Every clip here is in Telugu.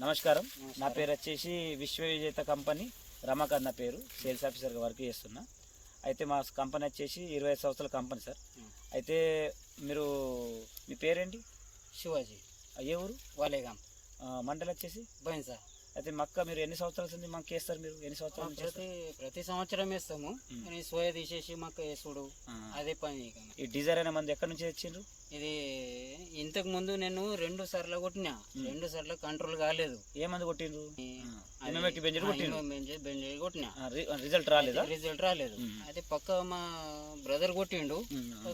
నమస్కారం. నా పేరు వచ్చేసి విశ్వ విజేత కంపెనీ రమాకాంత్ నా పేరు. సేల్స్ ఆఫీసర్గా వర్క్ చేస్తున్నా. అయితే మా కంపెనీ వచ్చేసి ఇరవై ఐదు సంవత్సరాల కంపెనీ సార్. అయితే మీరు మీ పేరేంటి? శివాజీ. ఏ ఊరు? వాలేగాం. మండలి వచ్చేసి? బైన్సా అయితే మక్క మీరు ఎన్ని సంవత్సరాల నుంచి మాకు వేస్తారు మీరు? ఎన్ని సంవత్సరాల ప్రతి ప్రతి సంవత్సరం వేస్తాము సోయా తీసేసి మాకు వేసుడు. అదే పని. ఈ డిజైర్ అనే మంది ఎక్కడి నుంచి తెచ్చిండ్రు? ఇది ఇంతకు ముందు నేను రెండు సార్లు కొట్టినా. రెండు సార్లు కంట్రోల్ కాలేదు. ఏ మంది కొట్టిండ్రు? ఎంఎంఎక్కి బెంజర్ కొట్టినా. ఆ, రి- రిజల్ట్ రాలేదా? రిజల్ట్ రాలేదు. అయితే పక్క మా బ్రదర్ కొట్టిండు.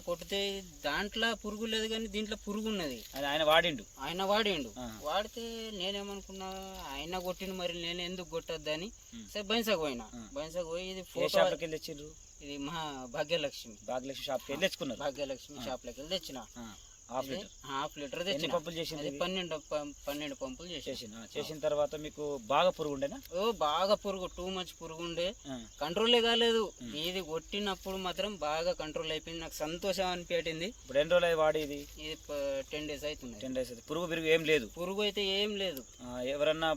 కొడితే దాంట్లో పురుగు లేదు కానీ దీంట్లో పురుగు ఉన్నది. ఆయన ఆయన వాడిండు? ఆయన వాడిండు. వాడితే నేనేమనుకున్నా ఆయన కొట్టిండు మరి నేను ఎందుకు కొట్టద్దని. ఉమ్. సరే బైన్సాకు పోయినా. బైన్సాకు పోయి ఇది షాప్లోకి వెళ్ళి తెచ్చిండ్రు? ఇది మహా భాగ్యలక్ష్మి. భాగ్యలక్ష్మి షాప్కి వెళ్ళి తెచ్చుకున్నారు. భాగ్యలక్ష్మి షాప్లోకి వెళ్ళి తెచ్చిన. Half litre. హాఫ్ లీటర్ పప్పులు చేసింది? పన్నెండు పన్నెండు పంపులు చేసిన చేసిన తర్వాత మీకు బాగా పురుగు ఉండేనా ఓ బాగా పురుగు టూ మచ్ పురుగు ఉండే కంట్రోలే కాలేదు. ఇది కొట్టినప్పుడు మాత్రం బాగా కంట్రోల్ అయిపోయింది. నాకు సంతోషం అనిపించింది. ఇప్పుడు ఎన్ని రోజులు వాడి ఇది ఇది టెన్ డేస్ అవుతుంది టెన్ డేస్ అయితే పురుగు బిరుగు ఏం లేదు? పురుగు అయితే ఏం లేదు. ఎవరన్నా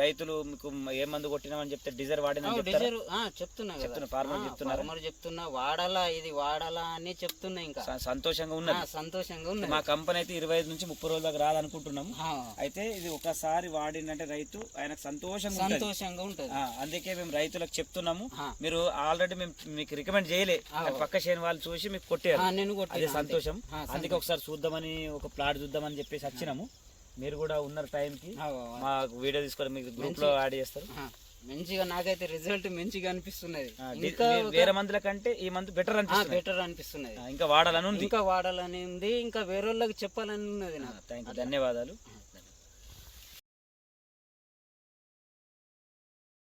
రైతులు మీకు ఏ మందు కొట్టినామని చెప్తే డిజర్ వాడిన డిజైర్ చెప్తున్నా చెప్తున్నా, farmer చెప్తున్నారా? ఫార్మర్ చెప్తున్నా. వాడాలా ఇది వాడాలా అని చెప్తున్నా ఇంకా. సంతోషంగా ఆ, ఉన్నది సంతోషంగా ఉన్నది. మా కంపెనీ అయితే ఇరవై ఐదు నుంచి ముప్పై రోజుల దాకా రాదనుకుంటున్నాము అయితే ఇది ఒకసారి వాడిందంటే రైతు ఆయనకు సంతోషంగా సంతోషంగా ఉంటది. అందుకే మేము రైతులకు చెప్తున్నాము. మీరు ఆల్రెడీ మేము మీకు రికమెండ్ చేయలే. పక్క చేయని వాళ్ళు చూసి మీకు కొట్టారు. అదే సంతోషం. అందుకే ఒకసారి చూద్దామని ఒక ప్లాట్ చూద్దామని చెప్పేసి వచ్చినాము. మీరు కూడా ఉన్నారు టైంకి. మా వీడియో తీసుకొని మీకు గ్రూప్లో యాడ్ చేస్తారు. మంచిగా నాకైతే రిజల్ట్ మంచిగా అనిపిస్తున్నది. ఇంకా వేరే మందుల కంటే ఈ మందు బెటర్ అనిపిస్తుంది బెటర్ అనిపిస్తున్నది. ఇంకా వాడాలని ఇంకా వాడాలని ఉంది ఇంకా వేరే వాళ్ళకి చెప్పాలని ఉన్నది నాకు. ధన్యవాదాలు.